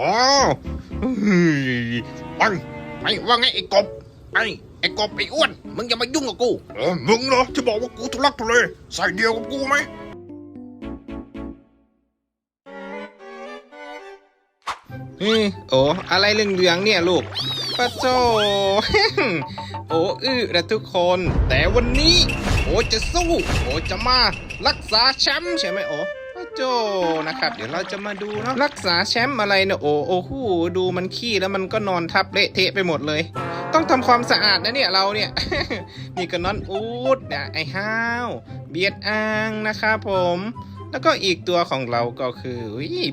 อ๋อเฮ้ไปไปว่าไงไอ้กบไอ้ไอ้กบไอ้อ้วน มึงอย่ามายุ่งกับกูเออมึงเหรอที่บอกว่ากูทุลักทุเลใส่เดียวกับกูไหมอืมโอ้อะไรเหลืองเนี่ยลูกปะโจโอ้อื้อนะทุกคน แต่วันนี้ โอ้จะสู้ โอ้จะมา รักษาแชมป์ใช่ไหมโอ้ โจนะครับ เดี๋ยวเราจะมาดูเนาะรักษาแชมป์อะไรเนะโอ้โอ้โหดูมันขี้แล้วมันก็นอนทับเละเทะไปหมดเลย ต้องทำความสะอาดนะเนี่ยเราเนี่ยนี่ก็นอนอูดเนี่ยไอ้ห้าวเบียดอ่างนะครับผมแล้วก็อีกตัวของเราก็คือ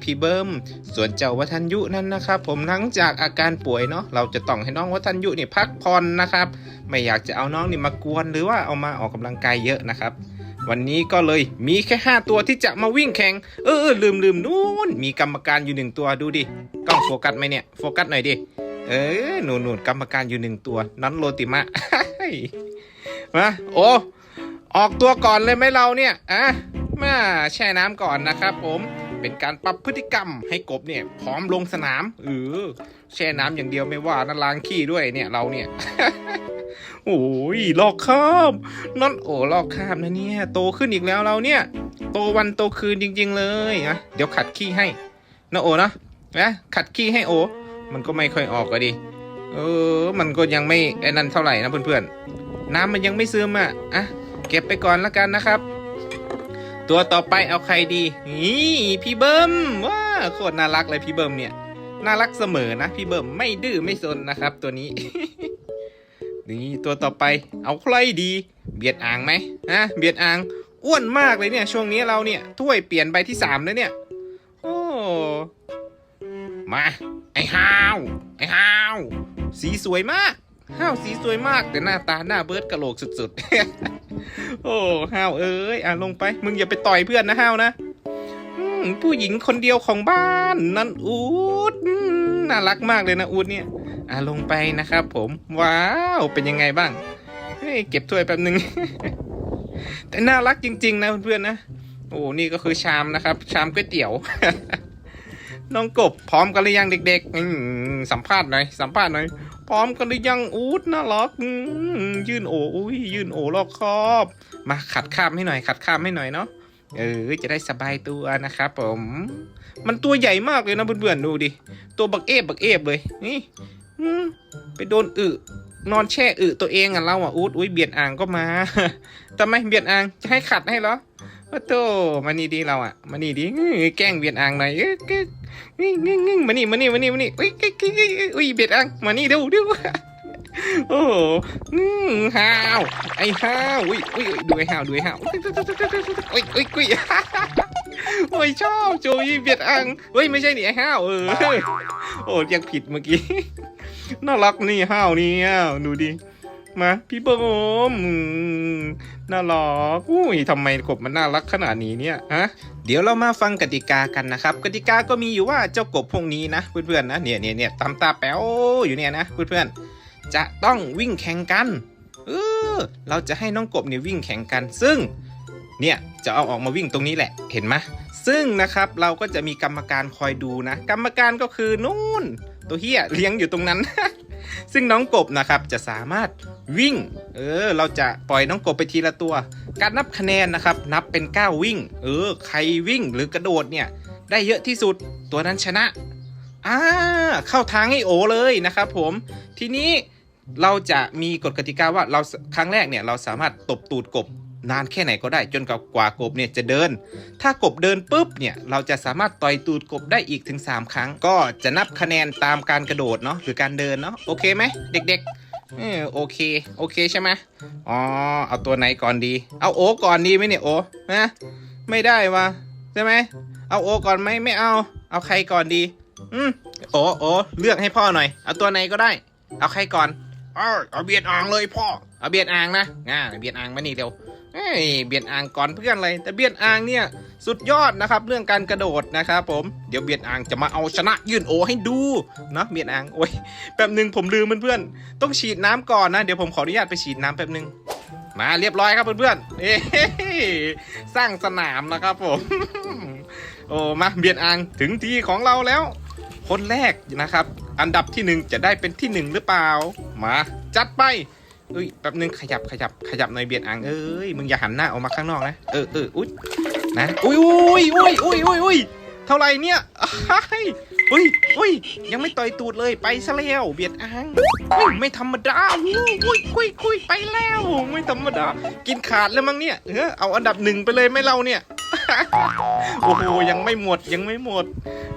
พี่เบิ้มส่วนเจ้าวัฒนยุนั้นนะครับผมหลังจากอาการป่วยเนาะเราจะต้องให้น้องวัฒนยุนี่พักผ่อนนะครับ ไม่อยากจะเอาน้องนี่มากวนหรือว่าเอามาออกกำลังกายเยอะนะครับ วันนี้ก็เลยมีแค่ 5 ตัวที่จะมาวิ่งแข่งเออเออลืมลืมนู่นมีกรรมการอยู่หนึ่งตัวดูดิกล้องโฟกัสไหมเนี่ยโฟกัสหน่อยดิเออหนูหนูกรรมการอยู่หนึ่งตัวนั้นโรติมะมาโอ้ออกตัวก่อนเลยไหมเราเนี่ยอะมาแช่น้ำก่อนนะครับผมเป็นการปรับพฤติกรรมให้กบเนี่ยพร้อมลงสนามเออแช่น้ำอย่างเดียวไม่ว่านะล้างขี้ด้วยเนี่ยเราเนี่ย โอ้ยลอกข้ามนั่นโอ้ลอกข้ามนะเนี่ย โตขึ้นอีกแล้วเราเนี่ย โตวันโตคืนจริง ๆ เลยนะเดี๋ยวขัดขี้ให้นะโอนะนะขัดขี้ให้โอ มันก็ไม่ค่อยออกอะดิเออ มันก็ยังไม่ไอ้นั่นเท่าไหร่นะเพื่อนๆน้ำมันยังไม่ซึมอะอะเก็บไปก่อนแล้วกันนะครับ ตัวต่อไปเอาใครดีนี่พี่เบิ้มว้าโคตรน่ารักเลยพี่เบิ้มเนี่ยน่ารักเสมอนะพี่เบิ้มไม่ดื้อไม่ซนนะครับ ตัวนี้ นี่ตัวต่อไป เอาใครดี เบียดอ่างไหมฮะเบียดอ่างอ้วนมากเลยเนี่ย ช่วงนี้เราเนี่ยถ้วยเปลี่ยนใบที่สามแล้วเนี่ย โอ้มา ไอ้ฮาวไอ้ฮาวสีสวยมากห้าวสีสวยมากแต่หน้าตาหน้าเบิร์ดกะโหลกสุดๆ โอ้ห้าวเอ้ยอะลงไป มึงอย่าไปต่อยเพื่อนนะห้าวนะผู้หญิงคนเดียวของบ้านนั่นอูดน่ารักมากเลยนะอูดเนี่ย อะลงไปนะครับผมว้าวเป็นยังไงบ้างเฮ้ยเก็บถ้วยแป๊บนึงแต่น่ารักจริง ๆ นะเพื่อนๆนะโอ้นี่ก็คือชามนะครับ ชามก๋วยเตี๋ยว น้องกบพร้อมกันหรือยังเด็กๆสัมภาษณ์หน่อยสัมภาษณ์หน่อยพร้อมกันหรือยังอูดน่ารักยื่นโออุ้ยยื่นโอรอบคอบ มาขัดข้ามให้หน่อย ขัดข้ามให้หน่อยเนาะเออจะได้สบายตัวนะครับผม มันตัวใหญ่มากเลยนะเพื่อนๆดูดิ ตัวบักเอฟบักเอฟเลย นี่ อืมไปโดนอึนอนแช่อึตัวเองอะเราอะอูดอุ้ยเบียดอ่างก็มาทำไมเบียดอ่างจะให้ขัดให้เหรอว่าโตมานี่ดีเราอะมานี่ดีอื้อแกล้งเบียดอ่างหน่อยเอ้ยเอ้ยงึ่งงึ่งงึ่งมานี่มานี่มานี่มานี่อุ้ยเอ้ยเอ้ยเอ้ยเอ้ยอุ้ยเบียดอ่างมานี่เดูดูโอ้โหอืมห้าวไอ้ห้าวอุ้ยอุ้ยอุ้ยดูไอ้ห้าวดูไอ้ห้าวอุ้ยอุ้ยอุ้ยอุ้ยโอ้ยชอบโจยเบียดอังเฮ้ยไม่ใช่นี่ไอ้ห้าวเออโอ้ยังผิดเมื่อกี้ น่ารักนี่ห้าวนี่ห้าวดูดิมาพี่เบิ้มอืมน่ารักอุ้ยทำไมกบมันน่ารักขนาดนี้เนี่ยฮะเดี๋ยวเรามาฟังกติกากันนะครับ กติกาก็มีอยู่ว่าเจ้ากบพวกนี้นะ เพื่อนๆนะเนี่ยเนี่ยเนี่ยตามตาแป๋วอยู่เนี่ยนะเพื่อนๆจะต้องวิ่งแข่งกันเออเราจะให้น้องกบเนี่ยวิ่งแข่งกัน ซึ่ง เนี่ยจะเอาออกมาวิ่งตรงนี้แหละเห็นไหมซึ่งนะครับเราก็จะมีกรรมการคอยดูนะ กรรมการก็คือนู่น ตัวเฮียเลี้ยงอยู่ตรงนั้น ซึ่งน้องกบนะครับจะสามารถวิ่ง เออ เราจะปล่อยน้องกบไปทีละตัว การนับคะแนนนะครับ นับเป็น9วิ่ง เออ ใครวิ่งหรือกระโดดเนี่ย ได้เยอะที่สุดตัวนั้นชนะอ่าเข้าทางให้โอเลยนะครับผม ทีนี้เราจะมีกฎกติกาว่าเราครั้งแรกเนี่ยเราสามารถตบตูดกบ นานแค่ไหนก็ได้จนกับกว่ากบเนี่ยจะเดิน ถ้ากบเดินปุ๊บเนี่ยเราจะสามารถต่อยตูดกบได้อีกถึง 3 ครั้ง ก็จะนับคะแนนตามการกระโดดเนาะหรือการเดินเนาะโอเคไหมเด็กๆเออโอเคโอเคใช่ไหมอ๋อเอาตัวไหนก่อนดี เอาโอก่อนดีไหมเนี่ยโอนะไม่ได้วะใช่ไหมเอาโอก่อนไหมไม่เอา เอาใครก่อนดี อืมโอโอเลือกให้พ่อหน่อย เอาตัวไหนก็ได้ เอาใครก่อนเอ้ยเอาเบียดอ่างเลยพ่อเอาเบียดอ่างนะง่าเบียดอ่างมานี่เร็ว เบียดอ่างก่อนเพื่อนเลย แต่เบียดอ่างเนี่ยสุดยอดนะครับ เรื่องการกระโดดนะครับผมเดี๋ยวเบียดอ่างจะมาเอาชนะยื่นโอให้ดูเนาะเบียดอ่างโอ้ยแป๊บหนึ่งผมลืมเพื่อนๆต้องฉีดน้ำก่อนนะเดี๋ยวผมขออนุญาตไปฉีดน้ำแป๊บหนึ่งมาเรียบร้อยครับเพื่อนๆเอ้สร้างสนามนะครับผมโอ้มาเบียดอ่างถึงทีของเราแล้ว คนแรกนะครับ อันดับที่หนึ่งจะได้เป็นที่หนึ่งหรือเปล่า มาจัดไป อุ้ยแป๊บนึงขยับขยับขยับหน่อยเบียดอ่างเอ้ยมึงอย่าหันหน้าออกมาข้างนอกนะเออเอออุ้ยนะอุ้ยอุ้ยอุ้ยอุ้ยอุ้ยอุ้ยเท่าไหร่เนี่ยอ้ายอุ้ยอุ้ยยังไม่ต่อยตูดเลยไปซะแล้วเบียดอ่างไม่ธรรมดาอุ้ยอุ้ยคุยคุยไปแล้ว ไม่ธรรมดา กินขาดแล้วมั้งเนี่ยเออเอาอันดับหนึ่งไปเลยไม่เราเนี่ยโอ้โหยังไม่หมดยังไม่หมด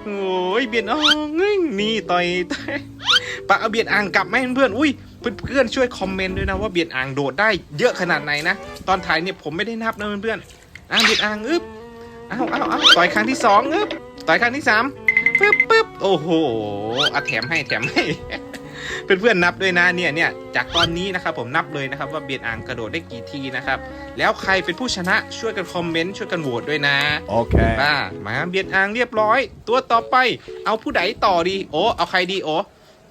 โอ้ยเบียดอ่างนี่ต่อยต่อยปะเอาเบียดอ่างกลับไหมเพื่อนอุ้ย เพื่อนๆช่วยคอมเมนต์ด้วยนะว่าเบียดอ่างโดดได้เยอะขนาดไหนนะ ตอนถ่ายเนี่ยผมไม่ได้นับนะเพื่อนๆอ่างเบียดอ่างอึ๊บเอาเอาเอาต่อยครั้งที่สองอึ๊บต่อยครั้งที่สามปึ๊บปึ๊บโอ้โหอะแถมให้แถมให้เพื่อนๆนับด้วยนะเนี่ยเนี่ยจากตอนนี้นะครับผมนับเลยนะครับว่าเบียดอ่างกระโดดได้กี่ทีนะครับแล้วใครเป็นผู้ชนะช่วยกันคอมเมนต์ช่วยกันโหวตด้วยนะ Okay. มามาเบียดอ่างเรียบร้อย ตัวต่อไป เอาผู้ใดต่อดีโอ้เอาใครดีโอ้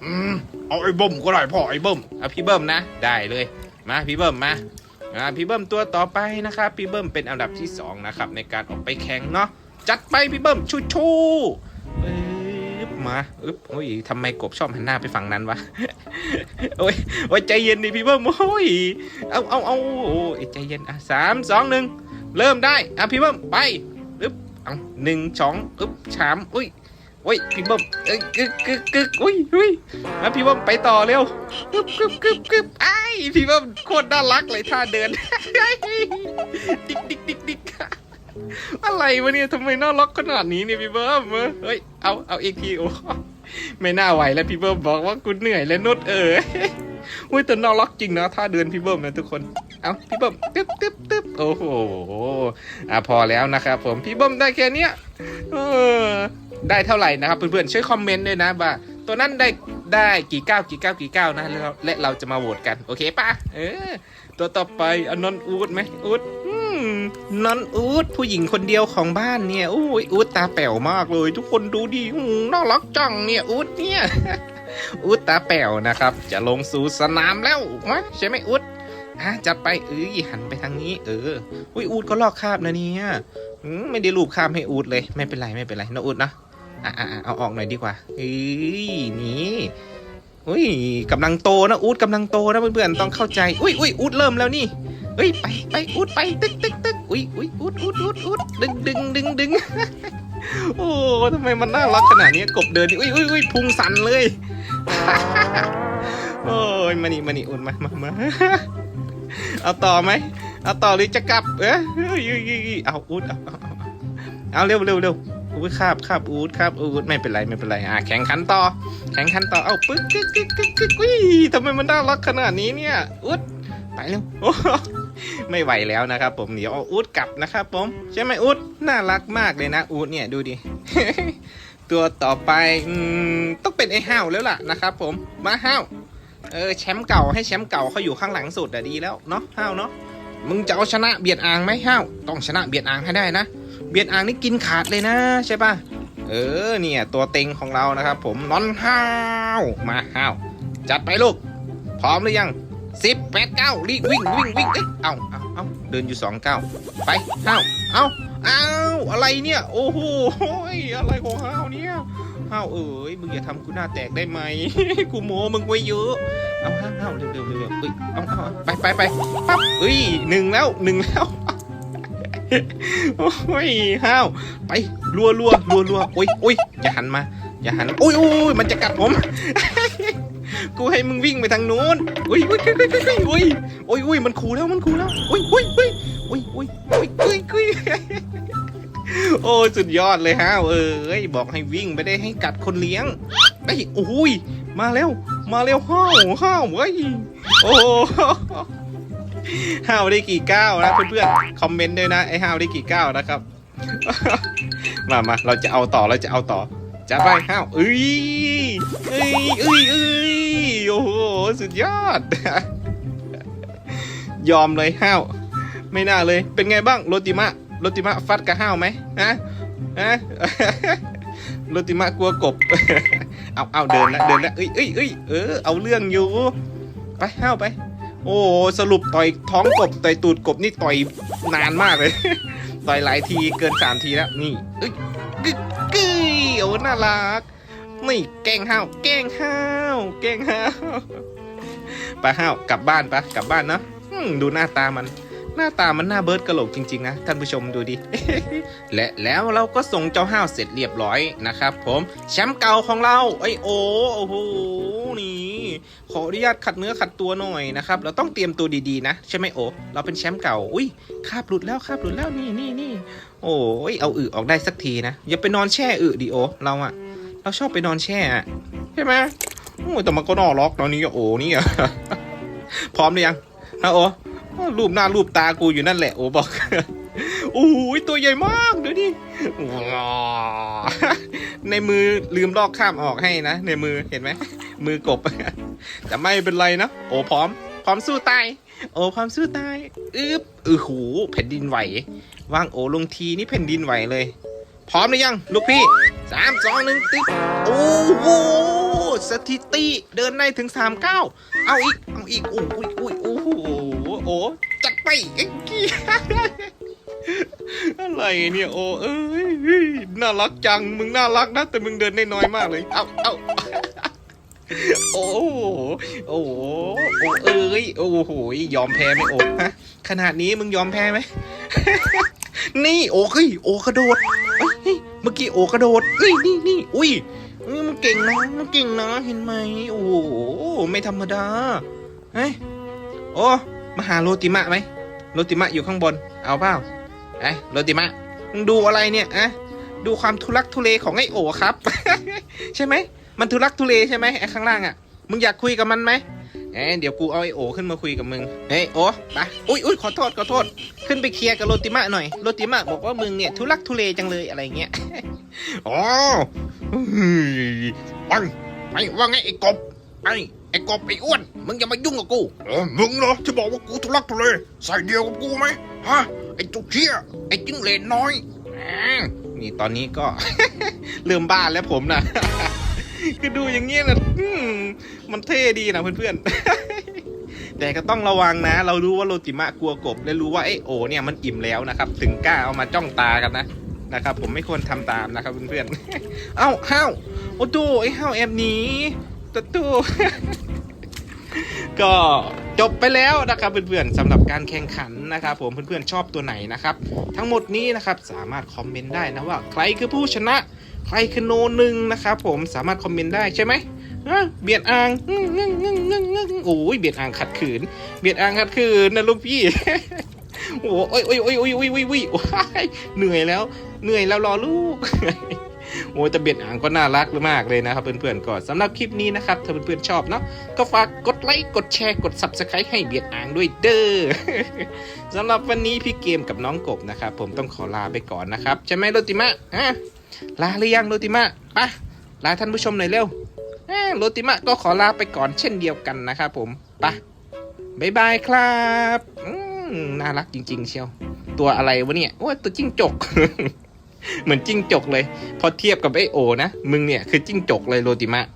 อืมเอาไอ้เบิ่มก็ได้พ่อไอ้เบิ่มเอาพี่เบิ้มนะ ได้เลยมาพี่เบิ้มมามาพี่เบิ้มตัวต่อไปนะครับพี่เบิ้มเป็นอันดับที่สองนะครับในการออกไปแข่งเนาะจัดไปพี่เบิ้มชูชูอึบมาอึ๊บโอ้ยทำไมกบชอบหันหน้าไปฝั่งนั้นวะโอ้ยโอ้ยใจเย็นดิพี่เบิ้มโอ้ยเอาเอาเอาโอ้ยใจเย็นอะสามสองหนึ่งเริ่มได้อะพี่เบิ้มไปอึ๊บเอาหนึ่งสองอึ๊บสามอุ้ย โอ้ยพี่เบิ้มเอ้ยกึกกึกกึกอุ้ยอุ้ยมาพี่เบิ้มไปต่อเร็วกึบกึบกึบกึบไอ้พี่เบิ้มโคตรน่ารักเลยท่าเดินดิกดิกดิกดิกอะไรวะเนี่ยทำไมน่ารักขนาดนี้เนี่ยพี่เบิ้มเฮ้ยเอาเอาอีกทีโอ้ไม่น่าไหวแล้วพี่เบิ้มบอกว่ากูเหนื่อยแล้วนุดเอออุ้ยแต่น่ารักจริงนะท่าเดินพี่เบิ้มนะทุกคนเอาพี่เบิ้มตึ๊บตึ๊บตึ๊บโอ้โหอะพอแล้วนะครับผมพี่เบิ้มได้แค่เนี้ยเออ ได้เท่าไหร่นะครับเพื่อนๆช่วยคอมเมนต์ด้วยนะว่าตัวนั้นได้ได้กี่ก้าวกี่ก้าวกี่ก้าวนะแล้วและเราจะมาโหวตกันโอเคปะเออตัวต่อไปอานนอูดไหมอูดอืมนนอูดผู้หญิงคนเดียวของบ้านเนี่ยโอ้ยอูดตาแป๋วมากเลย ทุกคนดูดิอืมน่ารักจังเนี่ยอูดเนี่ยอุดตาแป๋วนะครับ จะลงสู่สนามแล้วมะใช่ไหมอุดอะจัดไปเอ้ยหันไปทางนี้ เอออุ้ยอูดก็ลอกคาบนะเนี่ยอืมไม่ได้รูปคาบให้อูดเลย ไม่เป็นไรไม่เป็นไรนะอูดนะ อะอะเอาออกหน่อยดีกว่าเอ้ยนี่อุ้ยกำลังโตนะอูดกำลังโตนะเพื่อนๆต้องเข้าใจอุ้ยอุ้ยอูดเริ่มแล้วนี่เฮ้ยไปไปอูดไปตึ๊กตึ๊กตึ๊กอุ้ยอุ้ยอูดอูดอูดอูดดึงดึงดึงดึงโอ้ทำไมมันน่ารักขนาดนี้กบเดินดิอุ้ยอุ้ยอุ้ยพุงสั่นเลยโอ้ยมานี่มานี่อุ่นมามามาเอาต่อไหมเอาต่อหรือจะกลับเอ้ยเอาอูดเอาเอาเอาเร็วเร็วเร็ว อุ้ยคาบคาบอูดคาบอูดไม่เป็นไรไม่เป็นไรอะแข่งขันต่อ แข่งขันต่อเอ้าปึ๊กกึกกึกกึกกึ๊กอุ้ยทำไมมันน่ารักขนาดนี้เนี่ยอูดไปเร็วโอ้ไม่ไหวแล้วนะครับผมเดี๋ยวเอาอูดกลับนะครับผมใช่ไหมอูดน่ารักมากเลยนะอูดเนี่ยดูดิตัวต่อไปอืมต้องเป็นไอ้ห้าวแล้วล่ะนะครับผมมาห้าวเออแชมป์เก่าให้แชมป์เก่าเขาอยู่ข้างหลังสุดอะดีแล้วเนาะห้าวเนาะมึงจะเอาชนะเบียดอ่างไหมห้าวต้องชนะเบียดอ่างให้ได้นะ เบียดอ่างนี่กินขาดเลยนะใช่ปะเออเนี่ยตัวเต็งของเรานะครับ ผมนอนห้าวมาห้าวจัดไปลูก พร้อมหรือยังสิบแปดเก้ารีบวิ่งวิ่งวิ่งเอ้ยเอาเอาเอาเดินอยู่สองเก้าไปห้าวเอาเอาอะไรเนี่ยโอ้โหอะไรของห้าวเนี่ยห้าวเอ๋ยมึงอย่าทำกูหน้าแตกได้ไหมกูโมมึงไว้เยอะเอาห้าวห้าวเร็วเร็วเร็วเร็วเอ้ยเอาเอาไปไปไปปั๊บเอ้ยหนึ่งแล้วหนึ่งแล้ว โอ้ยห้าวไปรัวรัวรัวรัวโอ้ยโอ้ยอย่าหันมา อย่าหันโอ้ยโอ้ยมันจะกัดผม กูให้มึงวิ่งไปทางนู้นอุ้ยอุ้ยอุ้ยอุ้ยอุ้ยอุ้ยอุ้ยมันขู่แล้วมันขู่แล้วอุ้ยอุ้ยอุ้ยอุ้ยอุ้ยอุ้ยอุ้ยอุ้ยโอ้สุดยอดเลยฮะเอ้ยบอกให้วิ่งไม่ได้ให้กัดคนเลี้ยงไอ้โอ้ยมาแล้วมาแล้วห้าวห้าวเว้ยโอ้ ห้าวได้กี่ก้าวนะเพื่อนๆคอมเมนต์ด้วยนะไอ้ห้าวได้กี่ก้าวนะครับ มามาเราจะเอาต่อเราจะเอาต่อจะไปห้าวเอ้ยเอ้ยเอ้ยเอ้ยโอ้โหสุดยอด ยอมเลยห้าวไม่น่าเลย เป็นไงบ้างโรติมะโรติมะฟัดกับห้าวไหมฮะฮะโรติมะกลัวกบ เอาเอาเดินล้วเดินล้วเอ้ยเอ้ยเอ้ยเออเอาเรื่องอยู่ ไปห้าวไป โอ้สรุปต่อยท้องกบต่อยตูดกบนี่ต่อยนานมากเลย ต่อยหลายทีเกินสามทีแล้วนี่เอ้ยกึกกึยโอ้น่ารักไปนี่แกงห้าวแกงห้าวแกงห้าวไปห้าวกลับบ้านปะกลับบ้านนะดูหน้าตามัน หน้าตามันหน้าเบิร์ดกระโหลกจริงๆนะท่านผู้ชมดูดิและแล้วเราก็ส่งเจ้าห้าวเสร็จเรียบร้อยนะครับ ผมแชมป์เก่าของเราไอโอโอ้โห นี่ขออนุญาตขัดเนื้อขัดตัวหน่อยนะครับ เราต้องเตรียมตัวดีๆนะ ใช่ไหมโอเราเป็นแชมป์เก่า อุ้ยคาบหลุดแล้วคาบหลุดแล้วนี่นี่นี่โอ้ยเอาอึออกได้สักทีนะ อย่าไปนอนแช่อึดิโอเราอะเราชอบไปนอนแช่อะใช่ไหมโอ้แต่มันก็นอกล็อกตอนนี้อะโอนี่อะพร้อมหรือยังฮะโอรูปหน้ารูปตากูอยู่นั่นแหละโอบอกโอ้ยตัวใหญ่มากเดี๋ยวดิว้ในมือลืมลอกข้ามออกให้นะ ในมือเห็นไหม มือกบ แต่ไม่เป็นไรนะ โอ้พร้อม พร้อมสู้ตาย โอ้พร้อมสู้ตาย อึ๊บอือหู แผ่นดินไหว ว่างโอลงทีนี่แผ่นดินไหวเลย พร้อมหรือยัง ลูกพี่สามสองหนึ่งติ๊บโอ้โหสถิติเดินได้ถึงสามเก้าเอาอีก เอาอีกโอ้ยโอ้ยโอ้โหโอ้จัดไปไอ้กี้อะไรเนี่ยโอ้เอ้ยน่ารักจังมึงน่ารักนะแต่มึงเดินได้น้อยมากเลย เอาเอา โอ้โห โอ้โห โอ้เอ้ย โอ้โห ยอมแพ้ไหมโอ้ฮะ ขนาดนี้มึงยอมแพ้ไหม นี่โอ้เฮ้ย โอ้กระโดดเฮ้ยเมื่อกี้โอ้กระโดดเฮ้ย นี่นี่อุ้ยเอ้ยมันเก่งนะ มันเก่งนะ เห็นไหม โอ้โห ไม่ธรรมดา เฮ้ย โอ้มาหาโรติมะไหม โรติมะอยู่ข้างบน เอาเปล่าไอ้โรติมะ มึงดูอะไรเนี่ยอะดูความทุลักทุเลของไอ้โอครับ ใช่ไหม มันทุลักทุเลใช่ไหมไอ้ข้างล่างอะ มึงอยากคุยกับมันไหมเอ้เดี๋ยวกูเอาไอโอขึ้นมาคุยกับมึง เฮ้ยโอไปอุ้ยอุ้ยขอโทษขอโทษ ขึ้นไปเคลียร์กับโรติมะหน่อย โรติมะบอกว่ามึงเนี่ยทุลักทุเลจังเลยอะไรเงี้ย อ๋อเฮ้ยปังไปว่าไงไอ้กบ ไอ้ไอ้กบไอ้อ้วน มึงอย่ามายุ่งกับกูเออมึงเหรอจะบอกว่ากูทุลักทุเล ใส่เดียวกับกูไหมฮะ ไอ้จุกเชี่ยไอ้จิ้งเหลนน้อย นี่ตอนนี้ก็เริ่มบ้านแล้วผมนะ คือดูอย่างเงี้ยนะอืมมันเท่ดีนะเพื่อนๆ แต่ก็ต้องระวังนะ เรารู้ว่าโรติมะกลัวกบ และรู้ว่าไอโอเนี่ยมันอิ่มแล้วนะครับ ถึงกล้าเอามาจ้องตากันนะนะครับ ผมไม่ควรทำตามนะครับเพื่อนๆ เอ้าห้าวโอ้ดูไอ้ห้าวแอบหนีตะตู้ก็จบไปแล้วนะครับเพื่อนๆสำหรับการแข่งขันนะครับ ผมเพื่อนๆชอบตัวไหนนะครับ ทั้งหมดนี้นะครับสามารถคอมเมนต์ได้นะว่าใครคือผู้ชนะ ไพคือโนหนึ่งนะครับผมสามารถคอมเมนต์ได้ใช่ไหมเบียดอ่างโอ้ยเบียดอ่างขัดขืน เบียดอ่างขัดขืนนะลูกพี่โอ้ยโอ้ยโอ้ยโอ้ยโอ้ยโอ้ยโอ้ยเหนื่อยแล้ว เหนื่อยแล้วรอลูกโอ้ยแต่เบียดอ่างก็น่ารักมากเลยนะครับเพื่อนๆก่อนสำหรับคลิปนี้นะครับถ้าเพื่อนๆชอบเนาะก็ฝากกดไลค์กดแชร์กด subscribe ให้เบียดอ่างด้วยเด้อสำหรับวันนี้พี่เกมกับน้องกบนะครับผมต้องขอลาไปก่อนนะครับใช่ไหมโรติมะฮะ ลาหรือยังโรติมะไปลาท่านผู้ชมหน่อยเร็วโรติมะก็ขอลาไปก่อนเช่นเดียวกันนะครับผมไปบายบายครับน่ารักจริง ๆ เชียว ตัวอะไรวะเนี่ยโอ้ตัวจิ้งจก เหมือนจิ้งจกเลย พอเทียบกับไอโอนะ มึงเนี่ยคือจิ้งจกเลยโรติมะ